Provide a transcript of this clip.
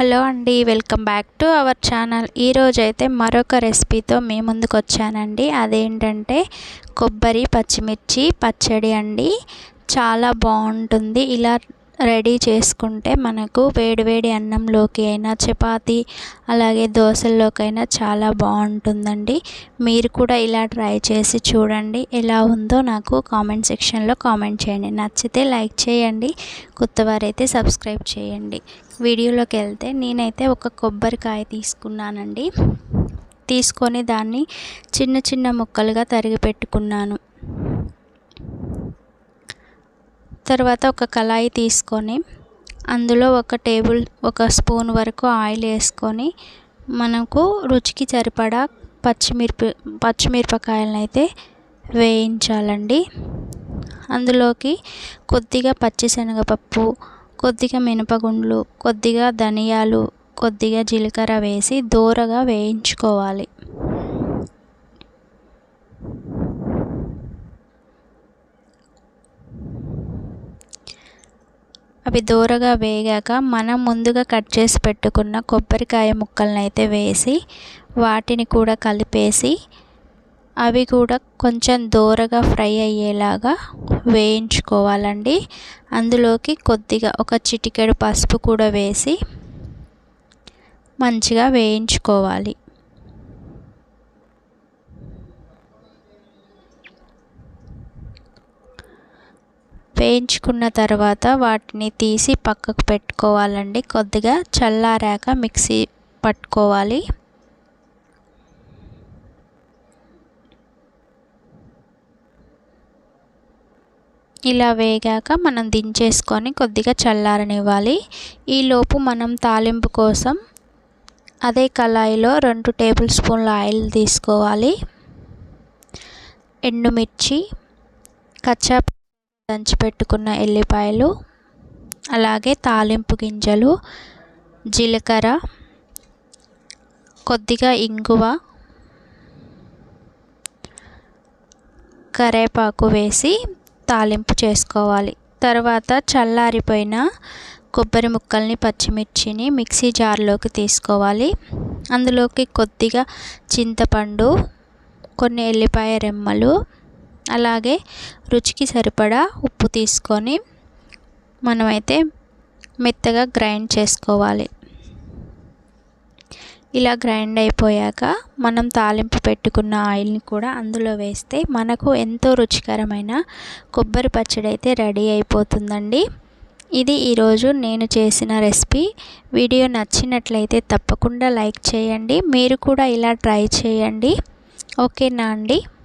Hello అండి welcome back to our channel. ఈరోజైతే మరొక రెసిపీతో మీ ముందుకు వచ్చానండి అదేంటంటే కొబ్బరి పచ్చిమిర్చి పచ్చడి అండి. చాలా బాగుంటుంది. ఇలా రెడీ చేసుకుంటే మనకు వేడివేడి అన్నంలోకి అయినా చపాతి అలాగే దోశల్లోకైనా చాలా బాగుంటుందండి. మీరు కూడా ఇలా ట్రై చేసి చూడండి. ఎలా ఉందో నాకు కామెంట్ సెక్షన్లో కామెంట్ చేయండి. నచ్చితే లైక్ చేయండి. కొత్తవారైతే సబ్స్క్రైబ్ చేయండి. వీడియోలోకి వెళ్తే నేనైతే ఒక కొబ్బరికాయ తీసుకున్నానండి. తీసుకొని దాన్ని చిన్న చిన్న ముక్కలుగా తరిగి పెట్టుకున్నాను. తర్వాత ఒక కళాయి తీసుకొని అందులో ఒక టేబుల్ ఒక స్పూన్ వరకు ఆయిల్ వేసుకొని మనకు రుచికి సరిపడా పచ్చిమిరప పచ్చిమిరపకాయలను అయితే వేయించాలండి. అందులోకి కొద్దిగా పచ్చిశనగపప్పు కొద్దిగా మినపగుండ్లు కొద్దిగా ధనియాలు కొద్దిగా జీలకర్ర వేసి దోరగా వేయించుకోవాలి. అవి దూరగా వేగాక మనం ముందుగా కట్ చేసి పెట్టుకున్న కొబ్బరికాయ ముక్కలను అయితే వేసి వాటిని కూడా కలిపేసి అవి కూడా కొంచెం దూరగా ఫ్రై అయ్యేలాగా వేయించుకోవాలండి. అందులోకి కొద్దిగా ఒక చిటికెడు పసుపు కూడా వేసి మంచిగా వేయించుకోవాలి. వేయించుకున్న తర్వాత వాటిని తీసి పక్కకు పెట్టుకోవాలండి. కొద్దిగా చల్లారాక మిక్సీ పట్టుకోవాలి. ఇలా వేగాక మనం దించేసుకొని కొద్దిగా చల్లారనివ్వాలి. ఈలోపు మనం తాలింపు కోసం అదే కళాయిలో రెండు టేబుల్ స్పూన్ల ఆయిల్ తీసుకోవాలి. ఎండుమిర్చి కచ్చా దంచి పెట్టుకున్న ఎల్లిపాయలు అలాగే తాలింపు గింజలు జీలకర్ర కొద్దిగా ఇంగువ కరేపాకు వేసి తాలింపు చేసుకోవాలి. తర్వాత చల్లారిపోయిన కొబ్బరి ముక్కల్ని పచ్చిమిర్చిని మిక్సీ జార్లోకి తీసుకోవాలి. అందులోకి కొద్దిగా చింతపండు కొన్ని ఎల్లిపాయ రెమ్మలు అలాగే రుచికి సరిపడా ఉప్పు తీసుకొని మనమైతే మెత్తగా గ్రైండ్ చేసుకోవాలి. ఇలా గ్రైండ్ అయిపోయాక మనం తాలింపు పెట్టుకున్న ఆయిల్ని కూడా అందులో వేస్తే మనకు ఎంతో రుచికరమైన కొబ్బరి పచ్చడి అయితే రెడీ అయిపోతుందండి. ఇది ఈరోజు నేను చేసిన రెసిపీ. వీడియో నచ్చినట్లయితే తప్పకుండా లైక్ చేయండి. మీరు కూడా ఇలా ట్రై చేయండి. ఓకేనా అండి?